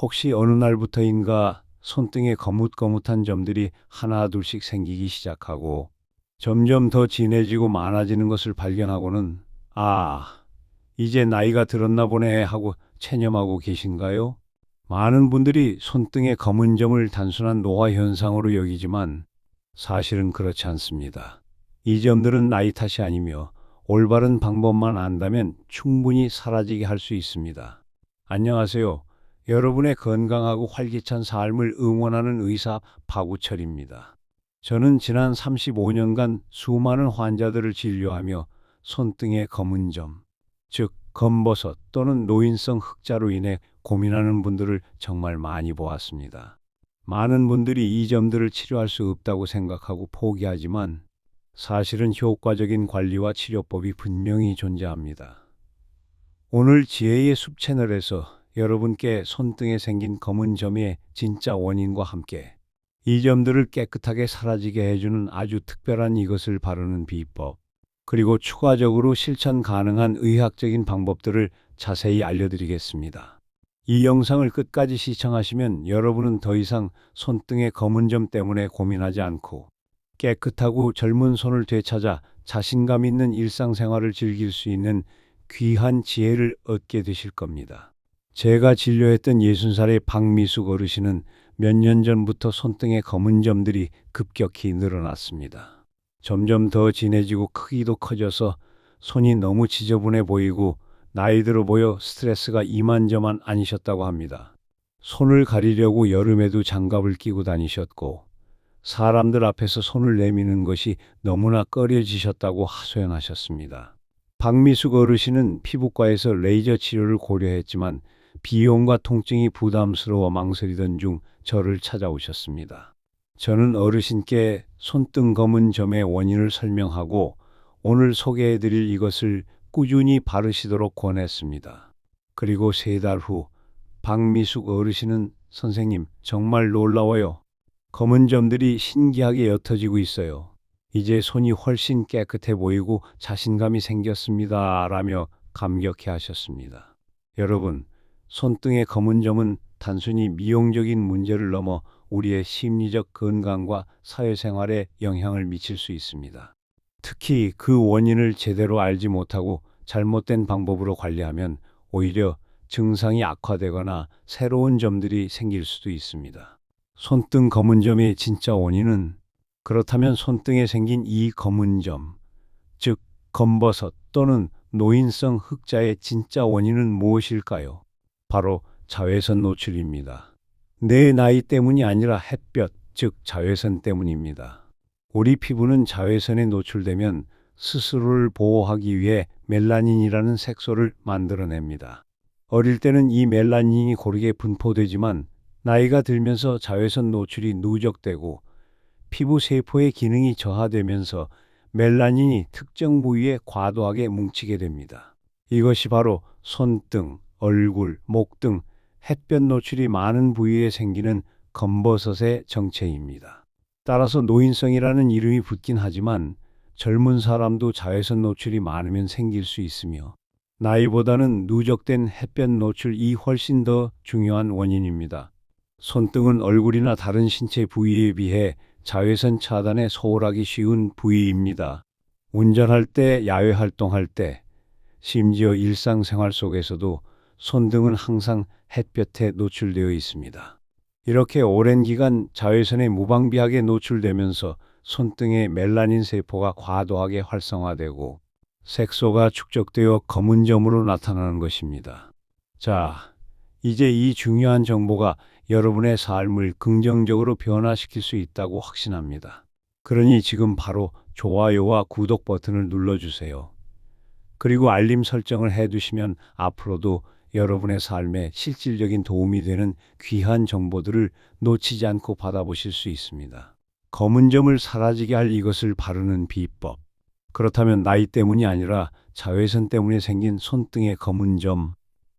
혹시 어느 날부터인가 손등에 거뭇거뭇한 점들이 하나 둘씩 생기기 시작하고 점점 더 진해지고 많아지는 것을 발견하고는 아, 이제 나이가 들었나 보네 하고 체념하고 계신가요? 많은 분들이 손등에 검은 점을 단순한 노화 현상으로 여기지만 사실은 그렇지 않습니다. 이 점들은 나이 탓이 아니며 올바른 방법만 안다면 충분히 사라지게 할 수 있습니다. 안녕하세요. 여러분의 건강하고 활기찬 삶을 응원하는 의사 박우철입니다. 저는 지난 35년간 수많은 환자들을 진료하며 손등의 검은 점, 즉 검버섯 또는 노인성 흑자로 인해 고민하는 분들을 정말 많이 보았습니다. 많은 분들이 이 점들을 치료할 수 없다고 생각하고 포기하지만 사실은 효과적인 관리와 치료법이 분명히 존재합니다. 오늘 지혜의 숲 채널에서 여러분께 손등에 생긴 검은 점의 진짜 원인과 함께 이 점들을 깨끗하게 사라지게 해주는 아주 특별한 이것을 바르는 비법, 그리고 추가적으로 실천 가능한 의학적인 방법들을 자세히 알려드리겠습니다. 이 영상을 끝까지 시청하시면 여러분은 더 이상 손등의 검은 점 때문에 고민하지 않고 깨끗하고 젊은 손을 되찾아 자신감 있는 일상생활을 즐길 수 있는 귀한 지혜를 얻게 되실 겁니다. 제가 진료했던 60살의 박미숙 어르신은 몇 년 전부터 손등에 검은 점들이 급격히 늘어났습니다. 점점 더 진해지고 크기도 커져서 손이 너무 지저분해 보이고 나이 들어 보여 스트레스가 이만저만 아니셨다고 합니다. 손을 가리려고 여름에도 장갑을 끼고 다니셨고 사람들 앞에서 손을 내미는 것이 너무나 꺼려지셨다고 하소연하셨습니다. 박미숙 어르신은 피부과에서 레이저 치료를 고려했지만 비용과 통증이 부담스러워 망설이던 중 저를 찾아오셨습니다. 저는 어르신께 손등 검은 점의 원인을 설명하고 오늘 소개해 드릴 이것을 꾸준히 바르시도록 권했습니다. 그리고 세 달 후 박미숙 어르신은 선생님 정말 놀라워요. 검은 점들이 신기하게 옅어지고 있어요. 이제 손이 훨씬 깨끗해 보이고 자신감이 생겼습니다. 라며 감격해 하셨습니다. 여러분, 손등의 검은 점은 단순히 미용적인 문제를 넘어 우리의 심리적 건강과 사회생활에 영향을 미칠 수 있습니다. 특히 그 원인을 제대로 알지 못하고 잘못된 방법으로 관리하면 오히려 증상이 악화되거나 새로운 점들이 생길 수도 있습니다. 손등 검은 점의 진짜 원인은 그렇다면 손등에 생긴 이 검은 점, 즉 검버섯 또는 노인성 흑자의 진짜 원인은 무엇일까요? 바로 자외선 노출입니다. 내 나이 때문이 아니라 햇볕, 즉 자외선 때문입니다. 우리 피부는 자외선에 노출되면 스스로를 보호하기 위해 멜라닌이라는 색소를 만들어냅니다. 어릴 때는 이 멜라닌이 고르게 분포되지만 나이가 들면서 자외선 노출이 누적되고 피부 세포의 기능이 저하되면서 멜라닌이 특정 부위에 과도하게 뭉치게 됩니다. 이것이 바로 손등, 얼굴, 목 등 햇볕 노출이 많은 부위에 생기는 검버섯의 정체입니다. 따라서 노인성이라는 이름이 붙긴 하지만 젊은 사람도 자외선 노출이 많으면 생길 수 있으며 나이보다는 누적된 햇볕 노출이 훨씬 더 중요한 원인입니다. 손등은 얼굴이나 다른 신체 부위에 비해 자외선 차단에 소홀하기 쉬운 부위입니다. 운전할 때, 야외 활동할 때, 심지어 일상생활 속에서도 손등은 항상 햇볕에 노출되어 있습니다. 이렇게 오랜 기간 자외선에 무방비하게 노출되면서 손등의 멜라닌 세포가 과도하게 활성화되고 색소가 축적되어 검은 점으로 나타나는 것입니다. 자, 이제 이 중요한 정보가 여러분의 삶을 긍정적으로 변화시킬 수 있다고 확신합니다. 그러니 지금 바로 좋아요와 구독 버튼을 눌러주세요. 그리고 알림 설정을 해두시면 앞으로도 여러분의 삶에 실질적인 도움이 되는 귀한 정보들을 놓치지 않고 받아보실 수 있습니다. 검은 점을 사라지게 할 이것을 바르는 비법. 그렇다면 나이 때문이 아니라 자외선 때문에 생긴 손등의 검은 점.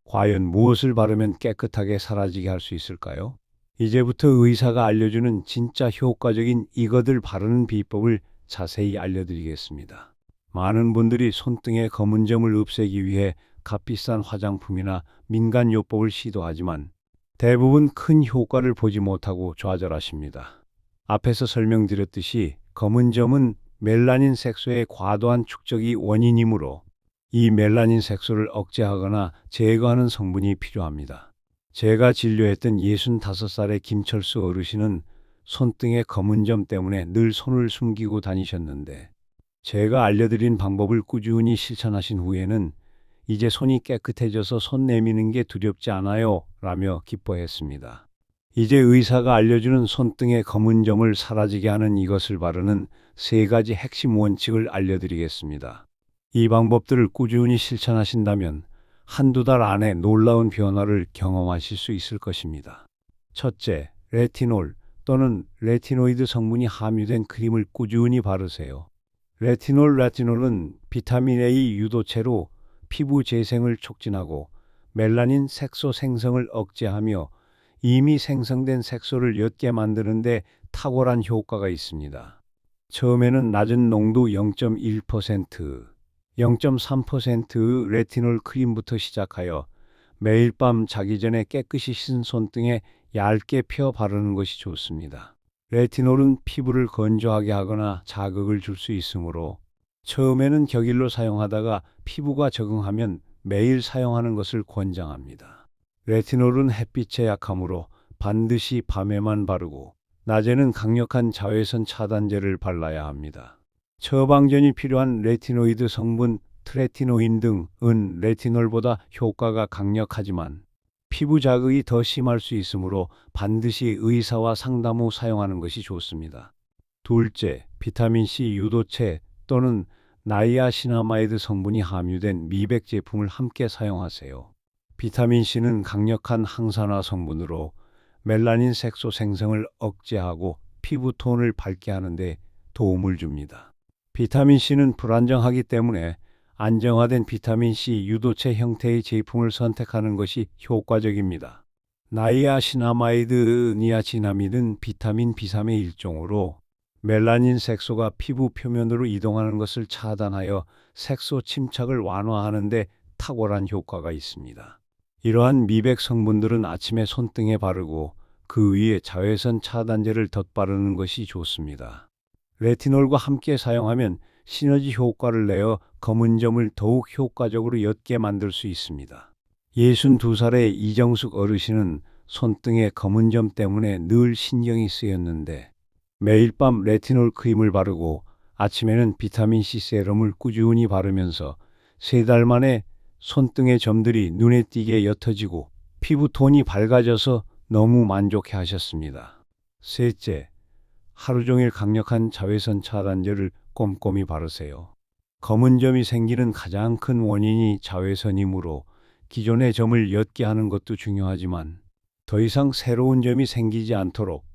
과연 무엇을 바르면 깨끗하게 사라지게 할 수 있을까요? 이제부터 의사가 알려주는 진짜 효과적인 이것을 바르는 비법을 자세히 알려드리겠습니다. 많은 분들이 손등의 검은 점을 없애기 위해 값비싼 화장품이나 민간요법을 시도하지만 대부분 큰 효과를 보지 못하고 좌절하십니다. 앞에서 설명드렸듯이 검은 점은 멜라닌 색소의 과도한 축적이 원인이므로 이 멜라닌 색소를 억제하거나 제거하는 성분이 필요합니다. 제가 진료했던 65살의 김철수 어르신은 손등의 검은 점 때문에 늘 손을 숨기고 다니셨는데 제가 알려드린 방법을 꾸준히 실천하신 후에는 이제 손이 깨끗해져서 손 내미는 게 두렵지 않아요 라며 기뻐했습니다. 이제 의사가 알려주는 손등의 검은 점을 사라지게 하는 이것을 바르는 세 가지 핵심 원칙을 알려드리겠습니다. 이 방법들을 꾸준히 실천하신다면 한두 달 안에 놀라운 변화를 경험하실 수 있을 것입니다. 첫째, 레티놀 또는 레티노이드 성분이 함유된 크림을 꾸준히 바르세요. 레티놀, 레티놀은 비타민 A 유도체로 피부 재생을 촉진하고 멜라닌 색소 생성을 억제하며 이미 생성된 색소를 옅게 만드는데 탁월한 효과가 있습니다. 처음에는 낮은 농도 0.1%, 0.3% 레티놀 크림부터 시작하여 매일 밤 자기 전에 깨끗이 씻은 손등에 얇게 펴 바르는 것이 좋습니다. 레티놀은 피부를 건조하게 하거나 자극을 줄 수 있으므로 처음에는 격일로 사용하다가 피부가 적응하면 매일 사용하는 것을 권장합니다. 레티놀은 햇빛에 약하므로 반드시 밤에만 바르고 낮에는 강력한 자외선 차단제를 발라야 합니다. 처방전이 필요한 레티노이드 성분 트레티노인 등은 레티놀보다 효과가 강력하지만 피부 자극이 더 심할 수 있으므로 반드시 의사와 상담 후 사용하는 것이 좋습니다. 둘째, 비타민C 유도체 또는 나이아시나마이드 성분이 함유된 미백 제품을 함께 사용하세요. 비타민C는 강력한 항산화 성분으로 멜라닌 색소 생성을 억제하고 피부 톤을 밝게 하는데 도움을 줍니다. 비타민C는 불안정하기 때문에 안정화된 비타민C 유도체 형태의 제품을 선택하는 것이 효과적입니다. 나이아시나마이드 니아치나mid은 비타민 B3의 일종으로 멜라닌 색소가 피부 표면으로 이동하는 것을 차단하여 색소 침착을 완화하는 데 탁월한 효과가 있습니다. 이러한 미백 성분들은 아침에 손등에 바르고 그 위에 자외선 차단제를 덧바르는 것이 좋습니다. 레티놀과 함께 사용하면 시너지 효과를 내어 검은 점을 더욱 효과적으로 옅게 만들 수 있습니다. 62살의 이정숙 어르신은 손등의 검은 점 때문에 늘 신경이 쓰였는데 매일 밤 레티놀 크림을 바르고 아침에는 비타민C 세럼을 꾸준히 바르면서 세 달 만에 손등의 점들이 눈에 띄게 옅어지고 피부 톤이 밝아져서 너무 만족해 하셨습니다. 셋째, 하루 종일 강력한 자외선 차단제를 꼼꼼히 바르세요. 검은 점이 생기는 가장 큰 원인이 자외선이므로 기존의 점을 옅게 하는 것도 중요하지만 더 이상 새로운 점이 생기지 않도록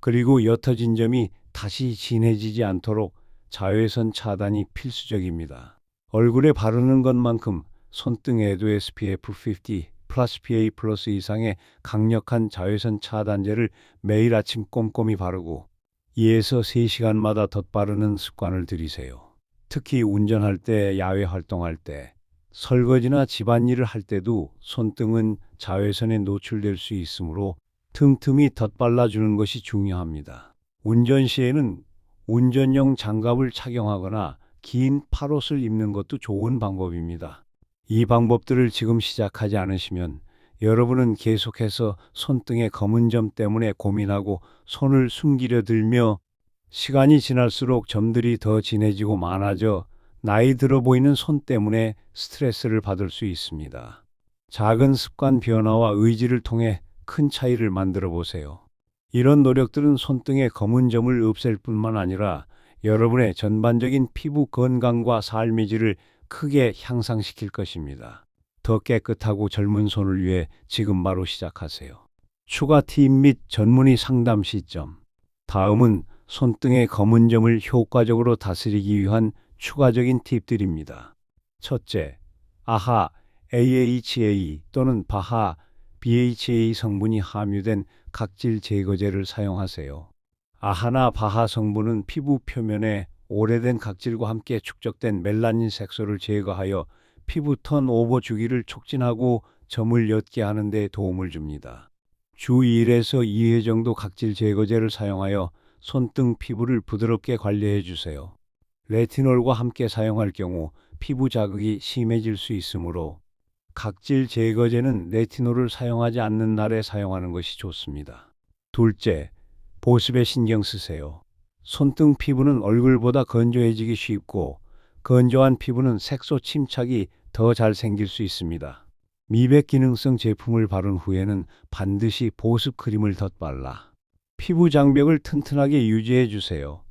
그리고 옅어진 점이 다시 진해지지 않도록 자외선 차단이 필수적입니다. 얼굴에 바르는 것만큼 손등에도 SPF 50 플러스 PA 플러스 이상의 강력한 자외선 차단제를 매일 아침 꼼꼼히 바르고 2에서 3시간마다 덧바르는 습관을 들이세요. 특히 운전할 때, 야외 활동할 때, 설거지나 집안일을 할 때도 손등은 자외선에 노출될 수 있으므로 틈틈이 덧발라주는 것이 중요합니다. 운전 시에는 운전용 장갑을 착용하거나 긴 팔옷을 입는 것도 좋은 방법입니다. 이 방법들을 지금 시작하지 않으시면 여러분은 계속해서 손등의 검은 점 때문에 고민하고 손을 숨기려 들며 시간이 지날수록 점들이 더 진해지고 많아져 나이 들어 보이는 손 때문에 스트레스를 받을 수 있습니다. 작은 습관 변화와 의지를 통해 큰 차이를 만들어 보세요. 이런 노력들은 손등의 검은 점을 없앨 뿐만 아니라 여러분의 전반적인 피부 건강과 삶의 질을 크게 향상시킬 것입니다. 더 깨끗하고 젊은 손을 위해 지금 바로 시작하세요. 추가 팁 및 전문의 상담 시점. 다음은 손등의 검은 점을 효과적으로 다스리기 위한 추가적인 팁들입니다. 첫째, 아하 AHA 또는 바하 BHA 성분이 함유된 각질 제거제를 사용하세요. 아하나 바하 성분은 피부 표면에 오래된 각질과 함께 축적된 멜라닌 색소를 제거하여 피부 턴 오버 주기를 촉진하고 점을 옅게 하는 데 도움을 줍니다. 주 1에서 2회 정도 각질 제거제를 사용하여 손등 피부를 부드럽게 관리해 주세요. 레티놀과 함께 사용할 경우 피부 자극이 심해질 수 있으므로 각질 제거제는 레티놀을 사용하지 않는 날에 사용하는 것이 좋습니다. 둘째, 보습에 신경 쓰세요. 손등 피부는 얼굴보다 건조해지기 쉽고 건조한 피부는 색소 침착이 더 잘 생길 수 있습니다. 미백 기능성 제품을 바른 후에는 반드시 보습 크림을 덧발라 피부 장벽을 튼튼하게 유지해 주세요.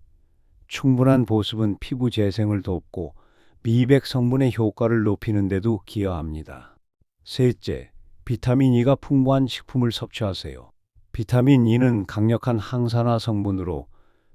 충분한 보습은 피부 재생을 돕고 미백 성분의 효과를 높이는 데도 기여합니다. 셋째, 비타민 E가 풍부한 식품을 섭취하세요. 비타민 E는 강력한 항산화 성분으로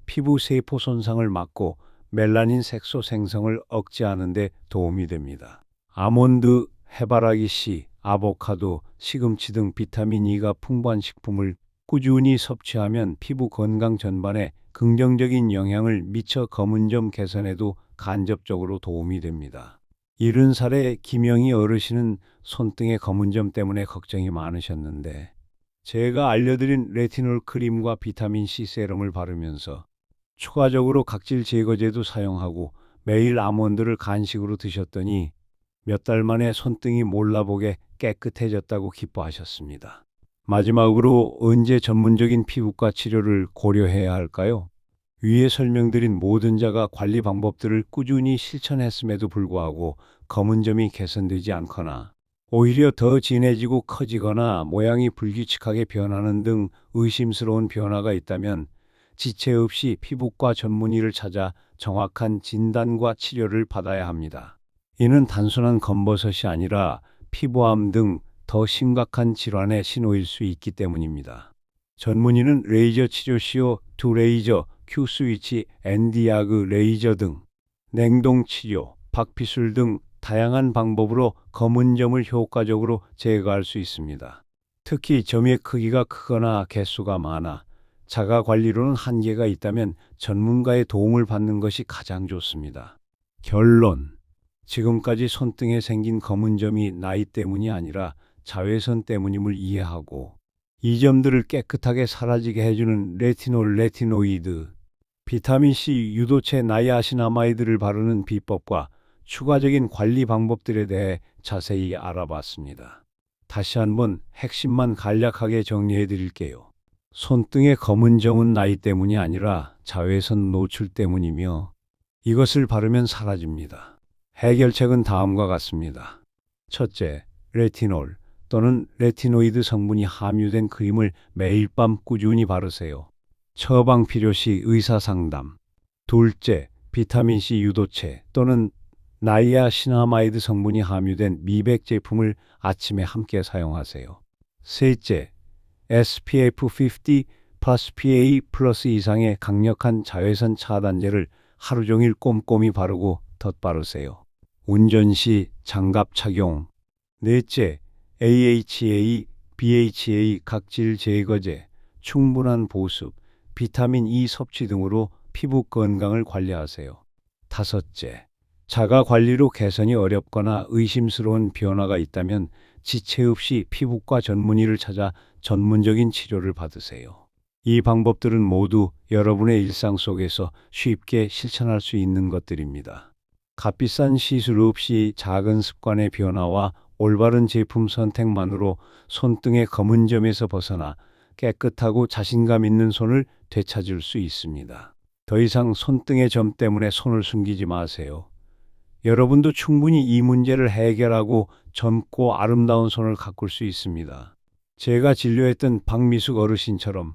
피부 세포 손상을 막고 멜라닌 색소 생성을 억제하는 데 도움이 됩니다. 아몬드, 해바라기 씨, 아보카도, 시금치 등 비타민 E가 풍부한 식품을 꾸준히 섭취하면 피부 건강 전반에 긍정적인 영향을 미쳐 검은점 개선에도 간접적으로 도움이 됩니다. 이른 살의 김영희 어르신은 손등의 검은점 때문에 걱정이 많으셨는데 제가 알려드린 레티놀 크림과 비타민 C 세럼을 바르면서 추가적으로 각질 제거제도 사용하고 매일 아몬드를 간식으로 드셨더니 몇 달 만에 손등이 몰라보게 깨끗해졌다고 기뻐하셨습니다. 마지막으로 언제 전문적인 피부과 치료를 고려해야 할까요? 위에 설명드린 모든 자가 관리 방법들을 꾸준히 실천했음에도 불구하고 검은 점이 개선되지 않거나 오히려 더 진해지고 커지거나 모양이 불규칙하게 변하는 등 의심스러운 변화가 있다면 지체 없이 피부과 전문의를 찾아 정확한 진단과 치료를 받아야 합니다. 이는 단순한 검버섯이 아니라 피부암 등 더 심각한 질환의 신호일 수 있기 때문입니다. 전문의는 레이저 치료 시효, 두 레이저, 큐 스위치, 엔디아그 레이저 등 냉동 치료, 박피술 등 다양한 방법으로 검은 점을 효과적으로 제거할 수 있습니다. 특히 점의 크기가 크거나 개수가 많아 자가 관리로는 한계가 있다면 전문가의 도움을 받는 것이 가장 좋습니다. 결론. 지금까지 손등에 생긴 검은 점이 나이 때문이 아니라 자외선 때문임을 이해하고 이 점들을 깨끗하게 사라지게 해주는 레티놀 레티노이드, 비타민C 유도체 나이아시나마이드를 바르는 비법과 추가적인 관리 방법들에 대해 자세히 알아봤습니다. 다시 한번 핵심만 간략하게 정리해 드릴게요. 손등의 검은 점은 나이 때문이 아니라 자외선 노출 때문이며 이것을 바르면 사라집니다. 해결책은 다음과 같습니다. 첫째, 레티놀 또는 레티노이드 성분이 함유된 크림을 매일 밤 꾸준히 바르세요. 처방 필요 시 의사 상담. 둘째, 비타민C 유도체 또는 나이아시나마이드 성분이 함유된 미백 제품을 아침에 함께 사용하세요. 셋째, SPF 50 플러스 PA 플러스 이상의 강력한 자외선 차단제를 하루 종일 꼼꼼히 바르고 덧바르세요. 운전 시 장갑 착용. 넷째, AHA, BHA 각질 제거제, 충분한 보습, 비타민 E 섭취 등으로 피부 건강을 관리하세요. 다섯째, 자가 관리로 개선이 어렵거나 의심스러운 변화가 있다면 지체 없이 피부과 전문의를 찾아 전문적인 치료를 받으세요. 이 방법들은 모두 여러분의 일상 속에서 쉽게 실천할 수 있는 것들입니다. 값비싼 시술 없이 작은 습관의 변화와 올바른 제품 선택만으로 손등의 검은 점에서 벗어나 깨끗하고 자신감 있는 손을 되찾을 수 있습니다. 더 이상 손등의 점 때문에 손을 숨기지 마세요. 여러분도 충분히 이 문제를 해결하고 젊고 아름다운 손을 가꿀 수 있습니다. 제가 진료했던 박미숙 어르신처럼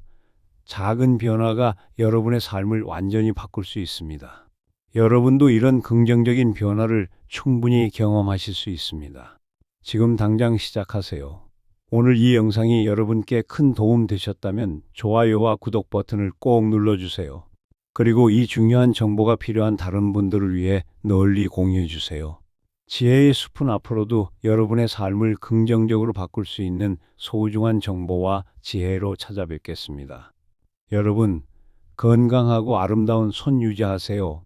작은 변화가 여러분의 삶을 완전히 바꿀 수 있습니다. 여러분도 이런 긍정적인 변화를 충분히 경험하실 수 있습니다. 지금 당장 시작하세요. 오늘 이 영상이 여러분께 큰 도움 되셨다면 좋아요와 구독 버튼을 꼭 눌러주세요. 그리고 이 중요한 정보가 필요한 다른 분들을 위해 널리 공유해 주세요. 지혜의 숲은 앞으로도 여러분의 삶을 긍정적으로 바꿀 수 있는 소중한 정보와 지혜로 찾아뵙겠습니다. 여러분, 건강하고 아름다운 손 유지하세요.